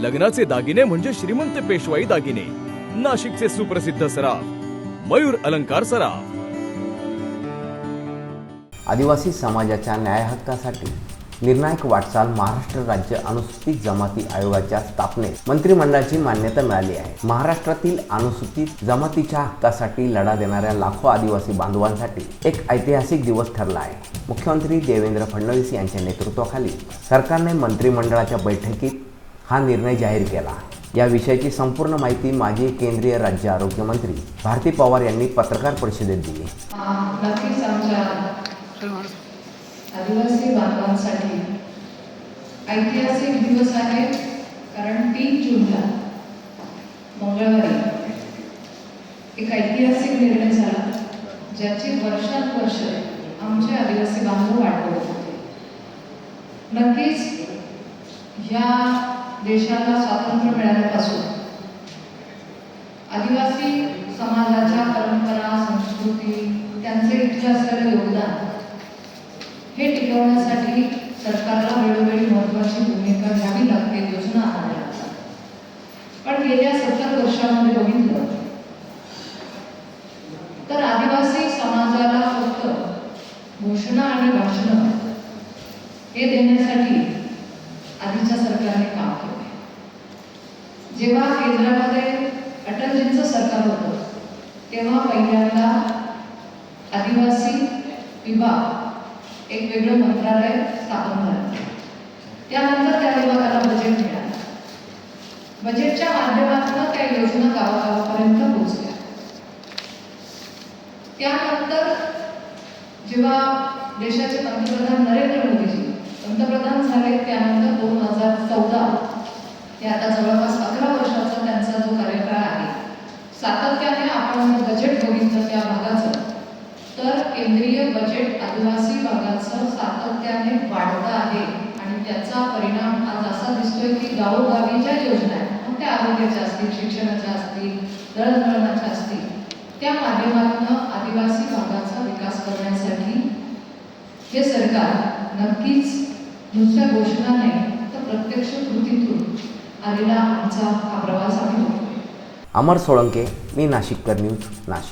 लग्नाचे दागिने म्हणजे श्रीमंत पेशवाई दागिने. नाशिकचे सुप्रसिद्ध सराफ मयूर अलंकार सराफ. आदिवासी समाजाच्या न्याय हक्कासाठी निर्णायक वाटचाल महाराष्ट्र राज्य अनुसूचित जमाती आयोगाच्या स्थापनेस मंत्रिमंडळाची मान्यता मिळाली आहे. महाराष्ट्रातील अनुसूचित जमातीच्या हक्कासाठी लढा देणाऱ्या लाखो आदिवासी बांधवांसाठी एक ऐतिहासिक दिवस ठरला आहे. मुख्यमंत्री देवेंद्र फडणवीस यांच्या नेतृत्वाखाली सरकारने मंत्रिमंडळाच्या बैठकीत हा निर्णय जाहीर केला. या विषयाची संपूर्ण माहिती माजी केंद्रीय राज्य आरोग्यमंत्री भारती पवार यांनी पत्रकार परिषदेत दिली. नक्कीच आमच्या आदिवासी बांधवांसाठी ऐतिहासिक दिवस आहे कारण तीन जूनला मंगळवारी एक ऐतिहासिक निर्णय झाला ज्याची वर्षानुवर्ष आमचे आदिवासी बांधव वाढवत होते. नक्कीच ह्या देशाला स्वातंत्र्य मिळाल्यापासून. आदिवासी समाजाच्या परंपरा संस्कृती त्यांचे इथले असलेलं योगदान हे टिकवण्यासाठी सरकारला वेळोवेळी महत्वाची भूमिका घ्यावी लागते योजना आणाव्या लागतात पण गेल्या सत्तर वर्षामध्ये बघितलं तर आदिवासी समाजाला फक्त घोषणा आणि भाषणं हे देण्यासाठी आधीच्या सरकारने काम केलं. जेव्हा केंद्रामध्ये अटलजींचं सरकार होतं तेव्हा पहिल्यांदा आदिवासी विभाग एक वेगळं मंत्रालय स्थापन झालं. त्यानंतर त्या विभागाला बजेट मिळालं. बजेटच्या माध्यमातून त्या योजना गावागावापर्यंत पोहोचल्या. त्यानंतर जेव्हा देशाचे पंतप्रधान नरेंद्र मोदीजी पंतप्रधान झाले त्यानंतर हे आता जवळपास अकरा वर्षाचा त्यांचा जो कार्यकाळ आहे सातत्याने आपण बजेट बघितलं त्या भागाचं तर केंद्रीय बजेट आदिवासी भागाचं सातत्याने वाढतं आहे आणि त्याचा परिणाम आज असा दिसतोय की गावोगावी ज्या योजना आहेत मग त्या आरोग्याच्या असतील शिक्षणाच्या असतील दळणवळणाच्या असतील त्या माध्यमातून आदिवासी भागाचा विकास करण्यासाठी हे सरकार नक्कीच नुसत्या घोषणा नाही तर प्रत्यक्ष कृतीतून आलेला आमचा हा प्रवास आहे. अमर सोळंके मी नाशिककर न्यूज नाशिक.